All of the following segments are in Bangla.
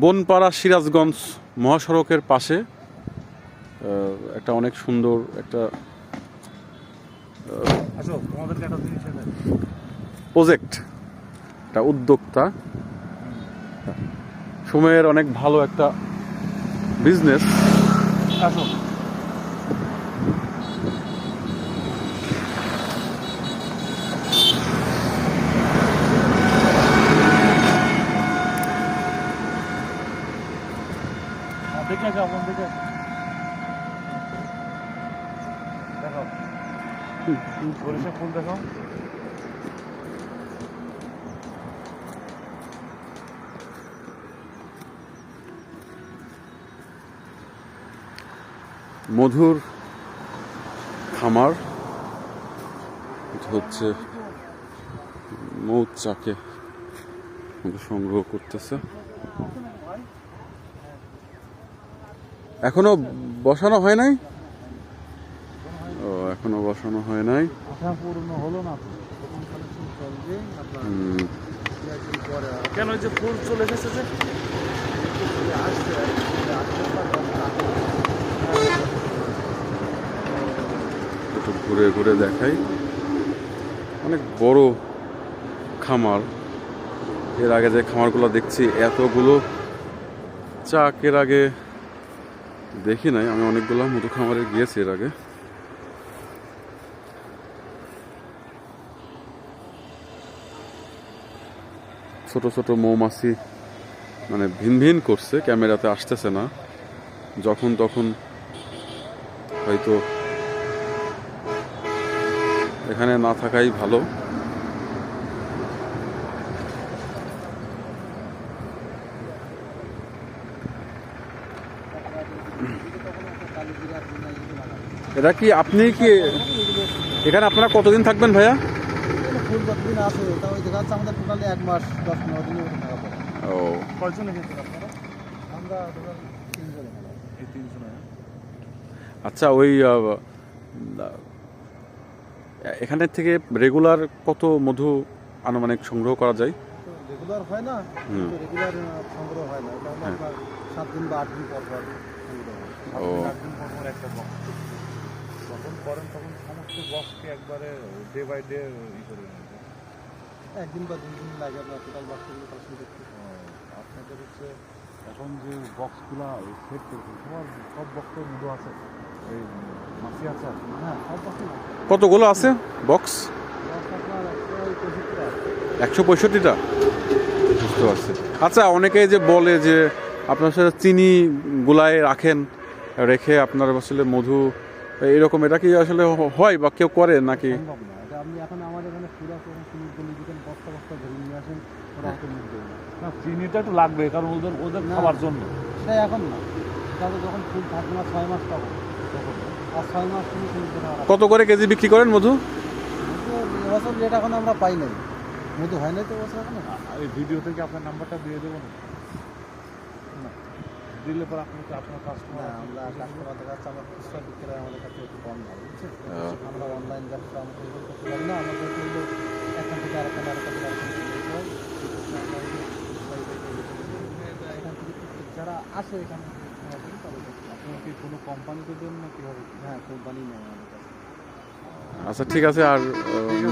বনপাড়া সিরাজগঞ্জ মহাসড়কের পাশে একটা অনেক সুন্দর একটা। প্রজেক্ট একটা উদ্যোক্তা। সময়ের অনেক ভালো একটা বিজনেস। দেখে যাও বোন দেখে। দেখাও সরিষা ফুল দেখাও মধুর খামার। হচ্ছে মৌচাকে সংগ্রহ করতেছে। এখনও বসানো হয় নাই? ও এখনও বসানো হয় নাই। কেন ওই যে ফুল চলে যে? একটু ঘুরে ঘুরে দেখাই। অনেক বড় খামার। এর আগে যে খামারগুলো দেখছি এতগুলো চাক এর আগে দেখি নাই, আমি অনেকগুলো মধু খামারে গিয়েছি এর আগে। ছোট ছোট মৌমাছি মানে ভিন ভিন করছে, ক্যামেরাতে আসতেছে না। যখন তখন হয়তো এখানে না থাকাই ভালো। এটা কি আপনি কি এখানে আপনারা কতদিন থাকবেন ভাইয়া? ও। এখানে। আচ্ছা ওই এখানের থেকে রেগুলার কত মধু আনুমানিক সংগ্রহ করা যায়? রেগুলার হয় না রেগুলার সংগ্রহ হয় না। এটা হ্যাঁ। সাত দিন বা আট দিন পর ও। একটা বক্স যখন করেন তখন সমস্ত বক্সকে একবারে ডে বাই ডে ই করে নেন। একদিন বা দুই দিন লাগে আপনার টোটাল বাক্সগুলো কালেকশন করতে আপনাদের হচ্ছে এখন যে বক্সগুলো সেট করেছেন সবার সব বক্সের মধ্যে আছে। এই মাসি আছে হ্যাঁ সব বাক্সই কতগুলো আছে বক্স বক্স একশো পঁয়ষট্টিটা। একশো পঁয়ষট্টিটা? বুঝতে পারছি। আচ্ছা অনেকে যে বলে যে আপনার সাথে চিনি গুলায় রাখেন রেখে আপনার আসলে মধু এরকম এটা কি আসলে হয় বা কেউ করে নাকি? আপনি এখন আমাদের এখানে ফুল আছে এখন গলি দিতেন বস্তা বস্তা ধরে নিয়ে আসেন ওরা হাতে মুখ না না চিনিটা একটু লাগবে কারণ ওদের ওদের। খাবার জন্য। সেটাই এখন না। তাহলে যখন ফুল থাকবে না ছয় মাস তখন আর ছয় মাস তুমি কত করে কেজি বিক্রি করেন মধু? এবছর রেট এখন আমরা পাই নাই। মধু হয় নাই তো এবছর এখন? এই ভিডিও থেকে আপনার নাম্বারটা দিয়ে দেবো না। দিলে পর আপনি আপনার না কাস্টমার আমরা কাস্টমার দেখা যাচ্ছে আমার খুচরা বিক্রেতা আমাদের কাছে একটু কম দাম বুঝছেন? হ্যাঁ। আমরা অনলাইন ব্যবসা আমরা করতে পারি না আমাদের কিন্তু এখান থেকে আরেকখানে আরেকখান হয় এখান থেকে যারা আসে এখানে কাছে আপনার কি কোনো কোম্পানিতে দেন না কীভাবে? হ্যাঁ কোম্পানি নেয় আমাদের কাছে। আচ্ছা ঠিক আছে আর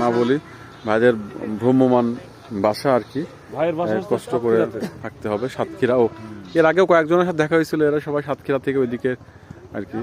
না বলি ভাইদের ভ্রমমান বাসা আর কি। কষ্ট করে থাকতে হবে সাতক্ষীরা। ও এর আগেও কয়েকজনের সাথে দেখা হয়েছিল এরা সবাই সাতক্ষীরা থেকে ওইদিকে আর কি।